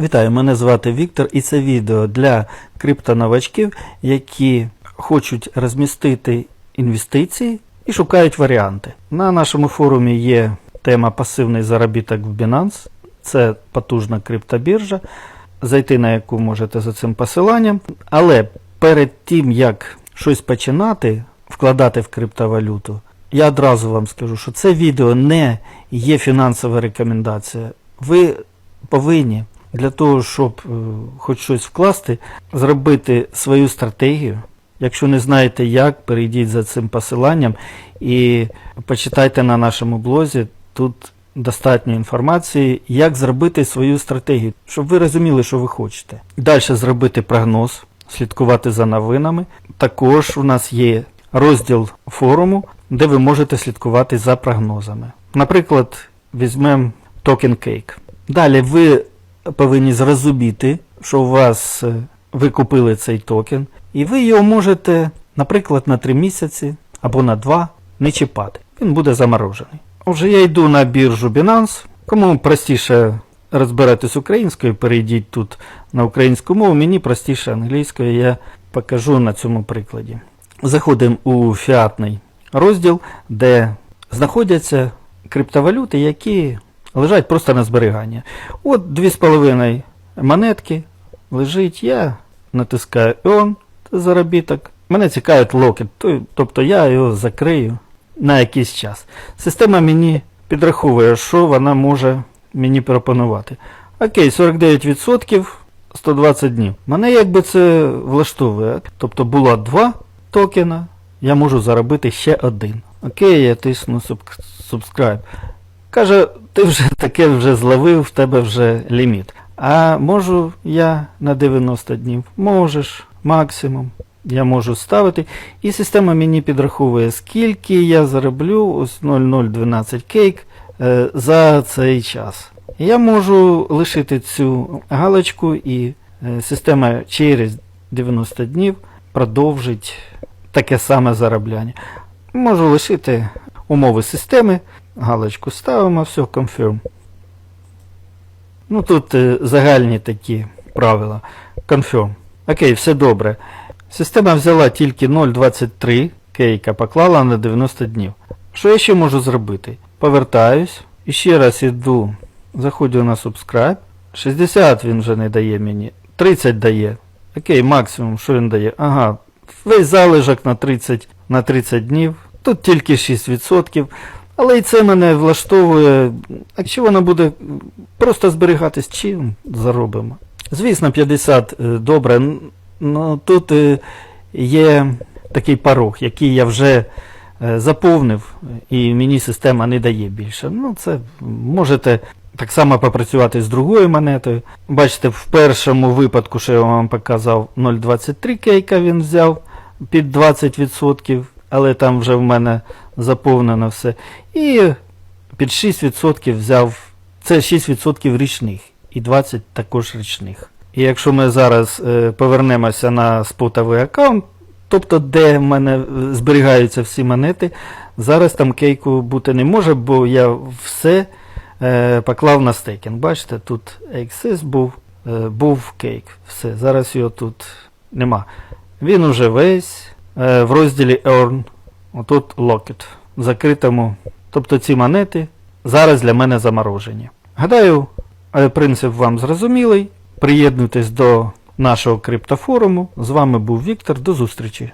Вітаю, мене звати Віктор і це відео для криптоновачків, які хочуть розмістити інвестиції і шукають варіанти. На нашому форумі є тема пасивний заробіток в Binance. Це потужна криптобіржа, зайти на яку можете за цим посиланням. Але перед тим, як щось починати, вкладати в криптовалюту, я одразу вам скажу, що це відео не є фінансова рекомендація. Ви повинні для того, щоб е, хоч щось вкласти, зробити свою стратегію. Якщо не знаєте як, перейдіть за цим посиланням і почитайте на нашому блозі. Тут достатньо інформації, як зробити свою стратегію, щоб ви розуміли, що ви хочете. Далі зробити прогноз, слідкувати за новинами. Також у нас є розділ форуму, де ви можете слідкувати за прогнозами. Наприклад, візьмемо токен Cake. Далі ви повинні зрозуміти, що у вас е, ви купили цей токен, і ви його можете, наприклад, на 3 місяці або на 2 не чіпати. Він буде заморожений. Отже, я йду на біржу Binance. Кому простіше розбиратись українською, перейдіть тут на українську мову. Мені простіше англійською, я покажу на цьому прикладі. Заходимо у фіатний розділ, де знаходяться криптовалюти, які лежать просто на зберігання. От 2,5 монетки лежить, я натискаю Earn, заробіток. Мене цікавить локет, тобто я його закрию на якийсь час. Система мені підраховує, що вона може мені пропонувати. Окей, 49%, 120 днів. Мене якби це влаштовує. Тобто було два токена, я можу заробити ще один. Окей, я тисну subscribe. Каже, ти вже таке вже зловив, в тебе вже ліміт. А можу я на 90 днів? Можеш, максимум. Я можу ставити. І система мені підраховує, скільки я зароблю, ось 0012 кейк е, за цей час. Я можу лишити цю галочку, і е, система через 90 днів продовжить таке саме заробляння. Можу лишити умови системи, галочку ставимо, все, confirm. Ну тут е, загальні такі правила. Confirm. Окей, все добре. Система взяла тільки 0,23 кейка, поклала на 90 днів. Що я ще можу зробити? Повертаюсь і ще раз іду, заходжу на subscribe. 60 він вже не дає мені. 30 дає. Окей, максимум, що він дає? Ага, весь залишок на 30, на 30 днів. Тут тільки 6%. Але і це мене влаштовує. Якщо вона буде просто зберігатись, чим заробимо? Звісно, 50 е, добре. н- Ну тут е, є такий порог, який я вже е, заповнив, і мені система не дає більше. Ну, це можете так само попрацювати з другою монетою. Бачите, в першому випадку, що я вам показав, 0,23 кейка він взяв під 20%, але там вже в мене заповнено все. І під 6% взяв, це 6% річних і 20% також річних. І якщо ми зараз е, повернемося на спотовий аккаунт, тобто де в мене е, зберігаються всі монети, зараз там кейку бути не може, бо я все е, поклав на стейкінг. Бачите, тут Access був, був кейк. Все, зараз його тут нема. Він уже весь в розділі Earn, отут Locket, закритому. Тобто ці монети зараз для мене заморожені. Гадаю, е, принцип вам зрозумілий. Приєднуйтесь до нашого криптофоруму. З вами був Віктор. До зустрічі!